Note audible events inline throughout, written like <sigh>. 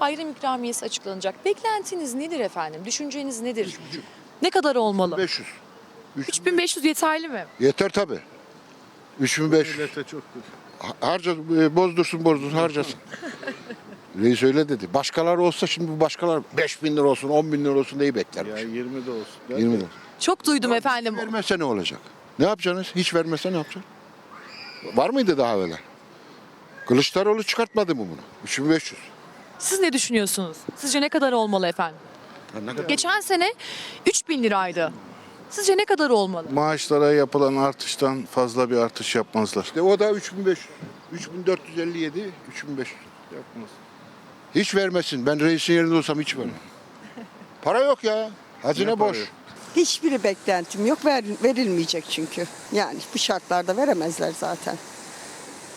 bayram ikramiyesi açıklanacak. Beklentiniz nedir efendim? Düşünceniz nedir? Ne kadar olmalı? 500. 3500 yeterli mi? Yeter tabi. 3500. Millete çok Ha- Harca, e, bozdursun bozdursun harcasın. <laughs> Reis öyle dedi. Başkaları olsa şimdi bu başkalar 5 bin lira olsun 10 bin lira olsun diye ya beklermiş. 20 de olsun. 20 lira. Çok duydum efendim. Vermezse ne olacak? Ne yapacaksınız? Hiç vermezse ne yapacaksın? Var mıydı daha öyle? Kılıçdaroğlu çıkartmadı mı bunu? 3500. Siz ne düşünüyorsunuz? Sizce ne kadar olmalı efendim? Ne kadar? Geçen sene 3000 liraydı. Sizce ne kadar olmalı? Maaşlara yapılan artıştan fazla bir artış yapmazlar. İşte o da 3500. 3457, 3500. Yapmaz. Hiç vermesin. Ben reisin yerinde olsam hiç vermem. <laughs> Para yok ya. Hazine boş. yok? Hiçbiri beklentim yok. Ver, verilmeyecek çünkü. Yani bu şartlarda veremezler zaten.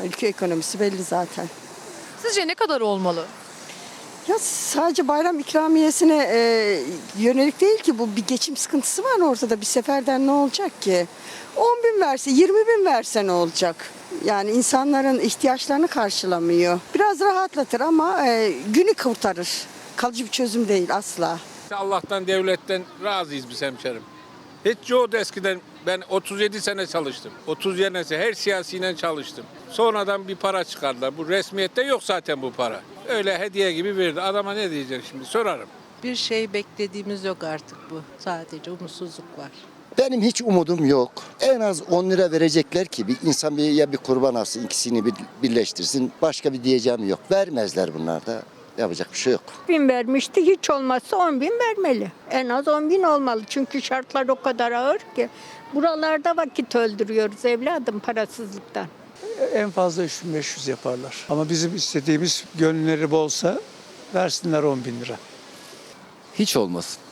Ülke ekonomisi belli zaten. Sizce ne kadar olmalı? Ya sadece bayram ikramiyesine e, yönelik değil ki bu bir geçim sıkıntısı var ortada. Bir seferden ne olacak ki? 10 bin verse, 20 bin verse ne olacak? Yani insanların ihtiyaçlarını karşılamıyor. Biraz rahatlatır ama e, günü kurtarır. Kalıcı bir çözüm değil asla. Allah'tan devletten razıyız biz hemşerim. Hiç yoktu eskiden ben 37 sene çalıştım. 30 senesi her siyasiyle çalıştım. Sonradan bir para çıkardılar. Bu resmiyette yok zaten bu para. Öyle hediye gibi verdi. Adama ne diyecek şimdi sorarım. Bir şey beklediğimiz yok artık bu. Sadece umutsuzluk var. Benim hiç umudum yok. En az 10 lira verecekler ki bir insan bir ya bir kurban alsın ikisini bir birleştirsin. Başka bir diyeceğim yok. Vermezler bunlar da. Yapacak bir şey yok. bin vermişti. Hiç olmazsa 10 bin vermeli. En az 10 bin olmalı. Çünkü şartlar o kadar ağır ki. Buralarda vakit öldürüyoruz evladım parasızlıktan. En fazla 3500 yaparlar. Ama bizim istediğimiz gönülleri bolsa versinler 10 bin lira. Hiç olmasın.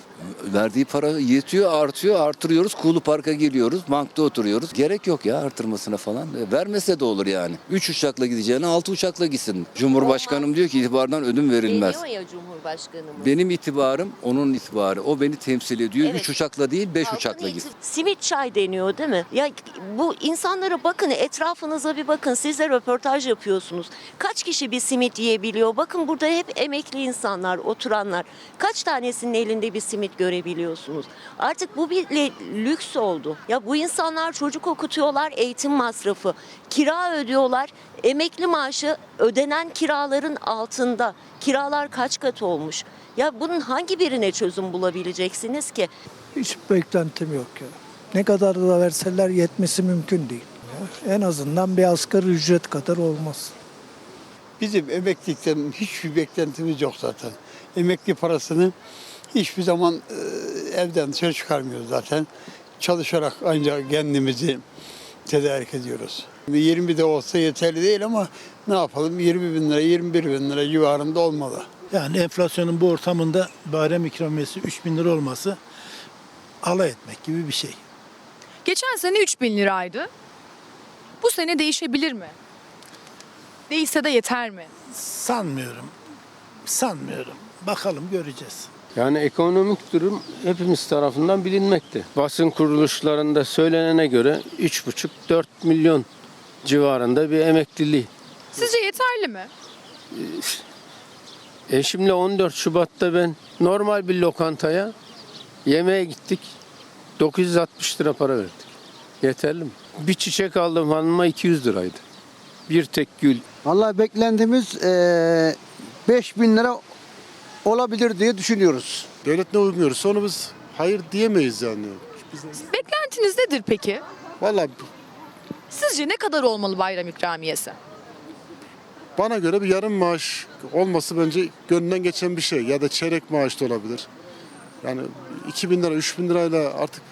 Verdiği para yetiyor, artıyor, artırıyoruz. Kulu Park'a geliyoruz, bankta oturuyoruz. Gerek yok ya artırmasına falan. E, Vermese de olur yani. Üç uçakla gideceğine altı uçakla gitsin. Cumhurbaşkanım diyor ki itibardan ödün verilmez. Deniyor ya Cumhurbaşkanımız. Benim itibarım onun itibarı. O beni temsil ediyor. Evet. Üç uçakla değil, beş Halkın uçakla iti- git. Simit çay deniyor değil mi? Ya bu insanlara bakın etrafınıza bir bakın. Siz de röportaj yapıyorsunuz. Kaç kişi bir simit yiyebiliyor? Bakın burada hep emekli insanlar, oturanlar. Kaç tanesinin elinde bir simit görebiliyorsunuz? Artık bu bir le- lüks oldu. Ya bu insanlar çocuk okutuyorlar, eğitim masrafı, kira ödüyorlar. Emekli maaşı ödenen kiraların altında. Kiralar kaç kat olmuş? Ya bunun hangi birine çözüm bulabileceksiniz ki? Hiç beklentim yok ya. Ne kadar da verseler yetmesi mümkün değil. En azından bir asgari ücret kadar olmaz. Bizim emeklilikten hiçbir beklentimiz yok zaten. Emekli parasını hiçbir zaman e, evden dışarı çıkarmıyoruz zaten. Çalışarak ancak kendimizi tedarik ediyoruz. 20 de olsa yeterli değil ama ne yapalım 20 bin lira 21 bin lira civarında olmalı. Yani enflasyonun bu ortamında bayram ikramiyesi 3 bin lira olması alay etmek gibi bir şey. Geçen sene 3000 liraydı. Bu sene değişebilir mi? Değişse de yeter mi? Sanmıyorum. Sanmıyorum. Bakalım göreceğiz. Yani ekonomik durum hepimiz tarafından bilinmekte. Basın kuruluşlarında söylenene göre 3,5-4 milyon civarında bir emekliliği. Sizce yeterli mi? Eşimle 14 Şubat'ta ben normal bir lokantaya yemeğe gittik. 960 lira para verdik. Yeterli mi? Bir çiçek aldım hanıma 200 liraydı. Bir tek gül. Vallahi beklentimiz 5 bin lira olabilir diye düşünüyoruz. Devlet ne onu biz hayır diyemeyiz yani. Biz, Beklentiniz nedir peki? vallahi Sizce ne kadar olmalı bayram ikramiyesi? bana göre bir yarım maaş olması bence gönlünden geçen bir şey. Ya da çeyrek maaş da olabilir. Yani 2000 lira, 3000 lirayla artık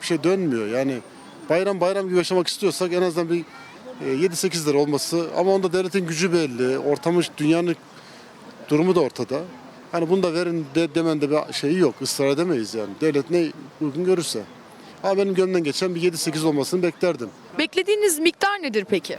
bir şey dönmüyor. Yani bayram bayram gibi yaşamak istiyorsak en azından bir e, 7-8 lira olması ama onda devletin gücü belli. Ortamı, dünyanın durumu da ortada. Hani bunu da verin de, demen de bir şeyi yok. Israr edemeyiz yani. Devlet ne uygun görürse. Ama benim gönlümden geçen bir 7-8 olmasını beklerdim. Beklediğiniz miktar nedir peki?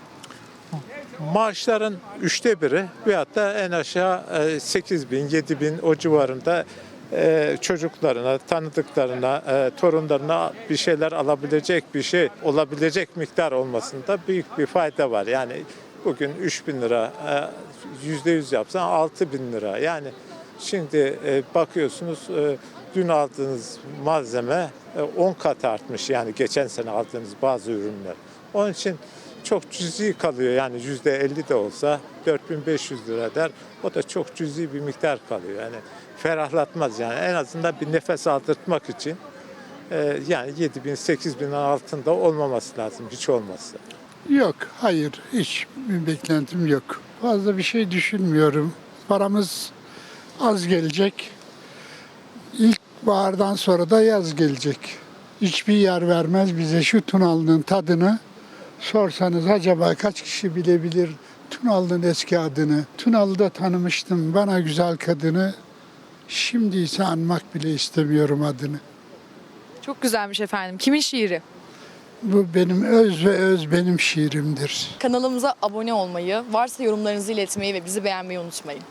Maaşların üçte biri veyahut da en aşağı 8 bin, 7 bin o civarında e, çocuklarına, tanıdıklarına, e, torunlarına bir şeyler alabilecek bir şey olabilecek miktar olmasında büyük bir fayda var. Yani bugün 3 bin lira, e, yüzde yüz yapsan 6 bin lira. Yani Şimdi e, bakıyorsunuz e, dün aldığınız malzeme e, 10 kat artmış yani geçen sene aldığınız bazı ürünler. Onun için çok cüzi kalıyor yani yüzde 50 de olsa 4500 lira der. O da çok cüzi bir miktar kalıyor yani ferahlatmaz yani en azından bir nefes aldırtmak için e, yani 7 bin 8 bin altında olmaması lazım hiç olmazsa. Yok, hayır. Hiç bir beklentim yok. Fazla bir şey düşünmüyorum. Paramız az gelecek. İlk bahardan sonra da yaz gelecek. Hiçbir yer vermez bize şu Tunalı'nın tadını. Sorsanız acaba kaç kişi bilebilir Tunalı'nın eski adını? Tunalı'da tanımıştım bana güzel kadını. Şimdi ise anmak bile istemiyorum adını. Çok güzelmiş efendim. Kimin şiiri? Bu benim öz ve öz benim şiirimdir. Kanalımıza abone olmayı, varsa yorumlarınızı iletmeyi ve bizi beğenmeyi unutmayın.